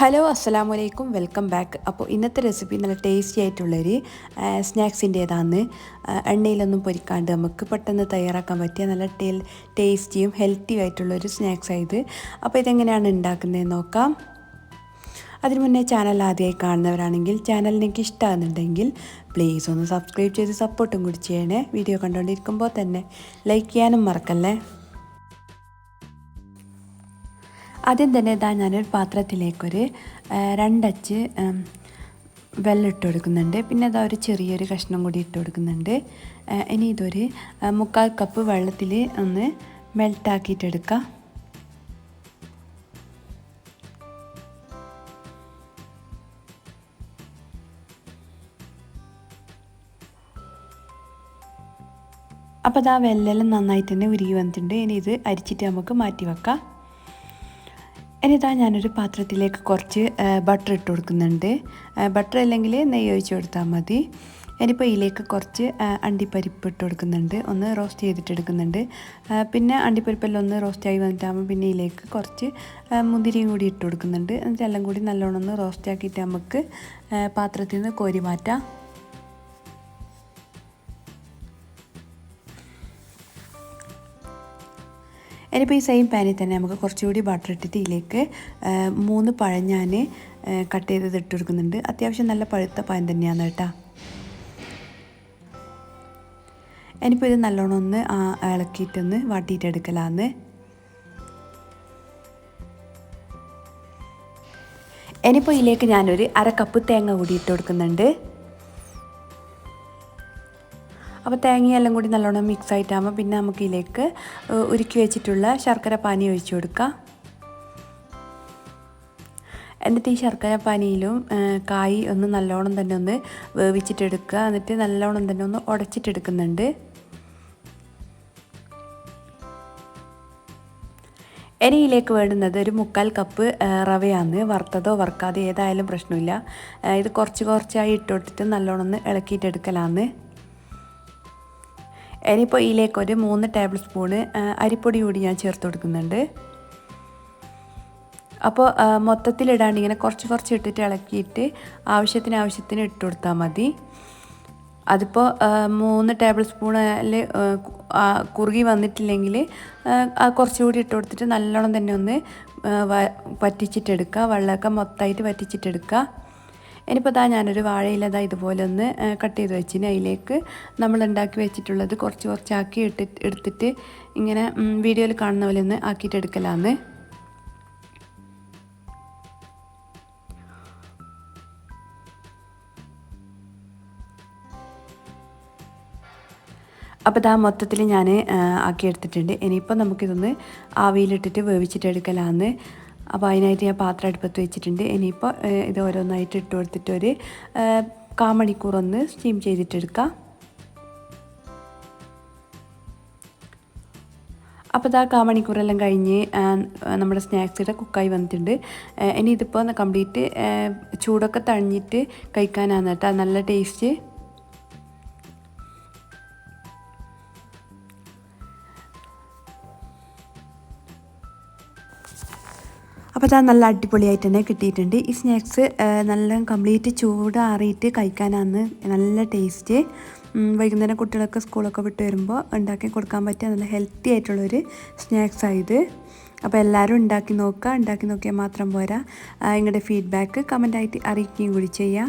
Hello അസ്സാം വലൈക്കും welcome back. അപ്പോൾ ഇന്നത്തെ റെസിപ്പി നല്ല ടേസ്റ്റി ആയിട്ടുള്ളൊരു സ്നാക്സിന്റേതാണ്. എണ്ണയിലൊന്നും പൊരിക്കാണ്ട് നമുക്ക് പെട്ടെന്ന് തയ്യാറാക്കാൻ പറ്റിയ നല്ല ടേ ടേസ്റ്റിയും ഹെൽത്തിയും ആയിട്ടുള്ളൊരു സ്നാക്സ് ആയത് അപ്പോൾ ഇതെങ്ങനെയാണ് ഉണ്ടാക്കുന്നത് നോക്കാം. അതിനു മുന്നേ ചാനൽ ആദ്യമായി കാണുന്നവരാണെങ്കിൽ ചാനൽ നിങ്ങൾക്ക് ഇഷ്ടമാകുന്നുണ്ടെങ്കിൽ പ്ലീസ് ഒന്ന് സബ്സ്ക്രൈബ് ചെയ്ത് സപ്പോർട്ടും കൂടി ചെയ്യണേ. വീഡിയോ കണ്ടുകൊണ്ടിരിക്കുമ്പോൾ തന്നെ ലൈക്ക് ചെയ്യാനും മറക്കല്ലേ? ആദ്യം തന്നെ ഇതാ ഞാനൊരു പാത്രത്തിലേക്കൊരു രണ്ടച്ച് വെള്ളം ഇട്ട് കൊടുക്കുന്നുണ്ട്. പിന്നെ അതാ ഒരു ചെറിയൊരു കഷ്ണം കൂടി ഇട്ട് കൊടുക്കുന്നുണ്ട്. ഇനി ഇതൊരു മുക്കാൽ കപ്പ് വെള്ളത്തിൽ ഒന്ന് മെൽട്ടാക്കിയിട്ടെടുക്കാം അപ്പോൾ അത് ആ വെല്ലെല്ലാം നന്നായിട്ട് തന്നെ ഉരുകി വന്നിട്ടുണ്ട്. ഇനി ഇത് അരിച്ചിട്ട് നമുക്ക് മാറ്റി വെക്കാം. ഇനിതാ ഞാനൊരു പാത്രത്തിലേക്ക് കുറച്ച് ബട്ടർ ഇട്ട് കൊടുക്കുന്നുണ്ട്. ബട്ടർ അല്ലെങ്കിൽ നെയ്യ് ഒഴിച്ച് കൊടുത്താൽ മതി. ഇനിയിപ്പോൾ ഇതിലേക്ക് കുറച്ച് അണ്ടിപ്പരിപ്പ് ഇട്ട് കൊടുക്കുന്നുണ്ട്. ഒന്ന് റോസ്റ്റ് ചെയ്തിട്ട് എടുക്കുന്നുണ്ട്. പിന്നെ അണ്ടിപ്പരിപ്പെല്ലാം ഒന്ന് റോസ്റ്റ് ആയി വന്നിട്ടാകുമ്പോൾ പിന്നെ ഇതിലേക്ക് കുറച്ച് മുന്തിരിയും കൂടി ഇട്ട് കൊടുക്കുന്നുണ്ട്. എന്നിട്ട് എല്ലാം കൂടി നല്ലോണം ഒന്ന് റോസ്റ്റ് ആക്കിയിട്ട് നമുക്ക് പാത്രത്തിൽ നിന്ന് കോരി മാറ്റാം. ഇനിയിപ്പോൾ ഈ സെയിം പാനിൽ തന്നെ നമുക്ക് കുറച്ചുകൂടി ബട്ടർ ഇട്ടിട്ട് ഇതിലേക്ക് മൂന്ന് പഴം ഞാൻ കട്ട് ചെയ്തത് ഇട്ട് കൊടുക്കുന്നുണ്ട്. അത്യാവശ്യം നല്ല പഴുത്ത പഴം തന്നെയാണ് കേട്ടോ. ഇനിയിപ്പോൾ ഇത് നല്ലോണം ഒന്ന് ഇളക്കിയിട്ടൊന്ന് വാട്ടിയിട്ടെടുക്കലാന്ന് ഇനിയിപ്പോൾ ഇതിലേക്ക് ഞാനൊരു അര കപ്പ് തേങ്ങ കൂടി ഇട്ട് കൊടുക്കുന്നുണ്ട്. അപ്പോൾ തേങ്ങയെല്ലാം കൂടി നല്ലോണം മിക്സ് ആയിട്ടാകുമ്പോൾ പിന്നെ നമുക്ക് ഇതിലേക്ക് ഉരുക്കി വെച്ചിട്ടുള്ള ശർക്കര പാനി ഒഴിച്ചു കൊടുക്കാം എന്നിട്ട് ഈ ശർക്കര പാനിയിലും കായ് ഒന്ന് നല്ലോണം തന്നെ ഒന്ന് വേവിച്ചിട്ടെടുക്കുക. എന്നിട്ട് നല്ലോണം തന്നെ ഒന്ന് ഉടച്ചിട്ടെടുക്കുന്നുണ്ട്. എരിയിലേക്ക് വേണ്ടുന്നത് ഒരു മുക്കാൽ കപ്പ് റവയാണ്. വറുത്തതോ വറുക്കാതെ ഏതായാലും പ്രശ്നമില്ല. ഇത് കുറച്ച് കുറച്ചായി ഇട്ട് കൊടുത്തിട്ട് നല്ലോണം ഒന്ന് ഇളക്കിയിട്ടെടുക്കലാന്ന് ഇനിയിപ്പോൾ ഇതിലേക്ക് ഒരു മൂന്ന് ടേബിൾ സ്പൂണ് അരിപ്പൊടി കൂടി ഞാൻ ചേർത്ത് കൊടുക്കുന്നുണ്ട്. അപ്പോൾ മൊത്തത്തിലിടാണ്ട് ഇങ്ങനെ കുറച്ച് കുറച്ച് ഇട്ടിട്ട് ഇളക്കിയിട്ട് ആവശ്യത്തിന് ആവശ്യത്തിന് ഇട്ട് കൊടുത്താൽ മതി. അതിപ്പോൾ മൂന്ന് ടേബിൾ സ്പൂണിൽ കുറുകി വന്നിട്ടില്ലെങ്കിൽ കുറച്ചുകൂടി ഇട്ട് കൊടുത്തിട്ട് നല്ലോണം തന്നെ ഒന്ന് വറ്റിച്ചിട്ടെടുക്കുക. വെള്ളമൊക്കെ മൊത്തമായിട്ട് വറ്റിച്ചിട്ടെടുക്കുക. ഇനിയിപ്പോൾ ഇതാ ഞാനൊരു വാഴയില ഇതാ ഇതുപോലെ ഒന്ന് കട്ട് ചെയ്ത് വെച്ചിന്. അതിലേക്ക് നമ്മൾ ഉണ്ടാക്കി വെച്ചിട്ടുള്ളത് കുറച്ച് കുറച്ചാക്കി ഇട്ടി എടുത്തിട്ട് ഇങ്ങനെ വീഡിയോയിൽ കാണുന്ന പോലെ ഒന്ന് ആക്കിയിട്ട് എടുക്കലാന്ന്. അപ്പോൾ ഇതാ മൊത്തത്തിൽ ഞാൻ ആക്കിയെടുത്തിട്ടുണ്ട് ഇനിയിപ്പോൾ നമുക്കിതൊന്ന് ആവിയിലിട്ടിട്ട് വേവിച്ചിട്ട് എടുക്കലാന്ന്. അപ്പോൾ അതിനായിട്ട് ഞാൻ പാത്രം അടുപ്പത്ത് വെച്ചിട്ടുണ്ട്. ഇനിയിപ്പോൾ ഇത് ഓരോന്നായിട്ട് ഇട്ട് കൊടുത്തിട്ട് ഒരു കാമണിക്കൂറൊന്ന് സ്റ്റീം ചെയ്തിട്ടെടുക്കാം. അപ്പോൾ ഇതാ കാമണിക്കൂറെല്ലാം കഴിഞ്ഞ് നമ്മുടെ സ്നാക്സിടെ കുക്കായി വന്നിട്ടുണ്ട്. ഇനി ഇതിപ്പോൾ കംപ്ലീറ്റ് ചൂടൊക്കെ തണിഞ്ഞിട്ട് കഴിക്കാനാണ് കേട്ടോ. നല്ല ടേസ്റ്റ് അപ്പോൾ അത് നല്ല അടിപൊളിയായിട്ട് തന്നെ കിട്ടിയിട്ടുണ്ട്. ഈ സ്നാക്സ് നല്ല കംപ്ലീറ്റ് ചൂടാറിയിട്ട് കഴിക്കാനാണ് നല്ല ടേസ്റ്റ് വൈകുന്നേരം കുട്ടികളൊക്കെ സ്കൂളൊക്കെ വിട്ട് വരുമ്പോൾ ഉണ്ടാക്കി കൊടുക്കാൻ പറ്റിയ നല്ല ഹെൽത്തി ആയിട്ടുള്ളൊരു സ്നാക്സ് ആയത് അപ്പോൾ എല്ലാവരും ഉണ്ടാക്കി നോക്കുക. ഉണ്ടാക്കി നോക്കിയാൽ മാത്രം പോരാ. നിങ്ങളുടെ ഫീഡ്ബാക്ക് കമന്റായിട്ട് അറിയിക്കുകയും കൂടി ചെയ്യാം.